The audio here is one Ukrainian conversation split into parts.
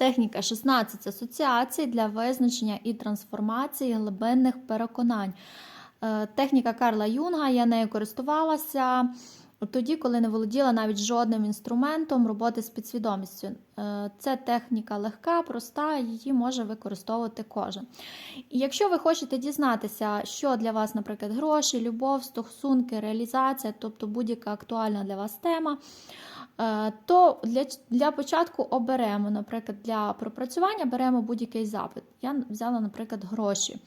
Техніка 16 асоціацій для визначення і трансформації глибинних переконань. Е, Техніка Карла Юнга, я нею користувалася тоді, коли не володіла навіть жодним інструментом роботи з підсвідомістю. Е, Це техніка легка, проста, її може використовувати кожен. І якщо ви хочете дізнатися, що для вас, наприклад, гроші, любов, стосунки, реалізація, тобто будь-яка актуальна для вас тема, е, то для, для початку оберемо, наприклад, для пропрацювання беремо будь-який запит. Я взяла, наприклад, гроші.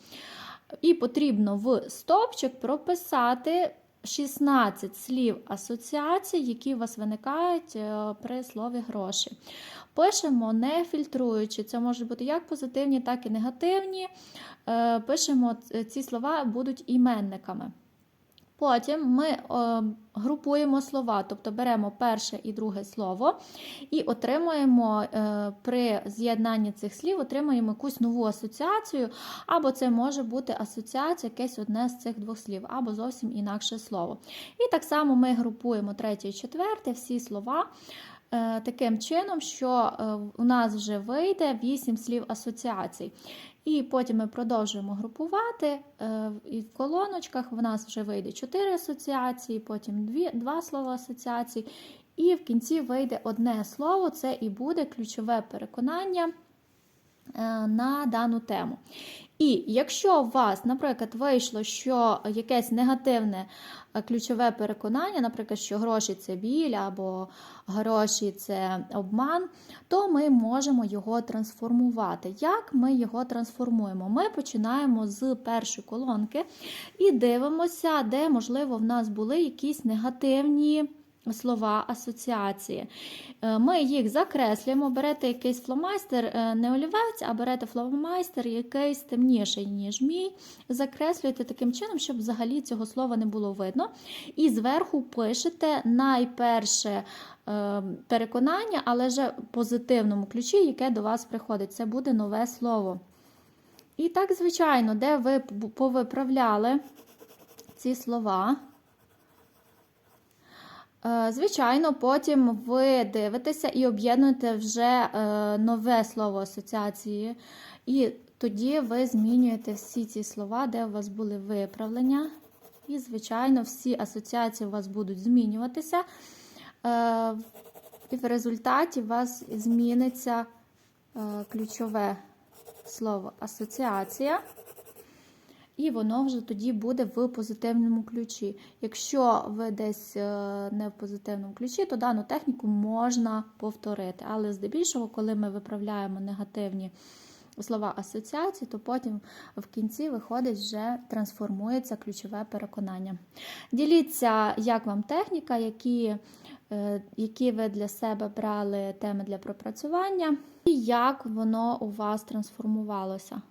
І потрібно в стовпчик прописати 16 слів асоціацій, які у вас виникають е, при слові гроші. Пишемо не фільтруючи, це можуть бути як позитивні, так і негативні. Е, Пишемо ці слова будуть іменниками. Потім ми е, групуємо слова, тобто беремо перше і друге слово і отримуємо е, при з'єднанні цих слів отримуємо якусь нову асоціацію, або це може бути асоціація, якесь одне з цих двох слів, або зовсім інакше слово. І так само ми групуємо третє і четверте, всі слова. Е, Таким чином, що е, у нас вже вийде 8 слів асоціацій. І потім ми продовжуємо групувати, е, і в колоночках в нас вже вийде 4 асоціації, потім 2, 2 слова асоціацій, і в кінці вийде одне слово, це і буде ключове переконання на дану тему. І якщо у вас, наприклад, вийшло, що якесь негативне е, ключове переконання, наприклад, що гроші це біль або гроші це обман, то ми можемо його трансформувати. Як ми його трансформуємо? Ми починаємо з першої колонки і дивимося, де, можливо, в нас були якісь негативні. Слова асоціації. Е, Ми їх закреслюємо, берете якийсь фломайстер, е, не олівець, а берете фломайстер якийсь темніший, ніж мій. Закреслюєте таким чином, щоб взагалі цього слова не було видно. І зверху пишете найперше е, переконання, але вже в позитивному ключі, яке до вас приходить. Це буде нове слово. І так, звичайно, де ви повиправляли ці слова. Е, Звичайно, потім ви дивитеся і об'єднуєте вже е, нове слово асоціації. І тоді ви змінюєте всі ці слова, де у вас були виправлення. І, звичайно, всі асоціації у вас будуть змінюватися. Е, І в результаті у вас зміниться ключове слово асоціація. І воно вже тоді буде в позитивному ключі. Якщо ви десь е, не в позитивному ключі, то дану техніку можна повторити. Але здебільшого, коли ми виправляємо негативні слова асоціації, то потім в кінці виходить, вже трансформується ключове переконання. Діліться, як вам техніка, які, е, які ви для себе брали теми для пропрацювання, і як воно у вас трансформувалося.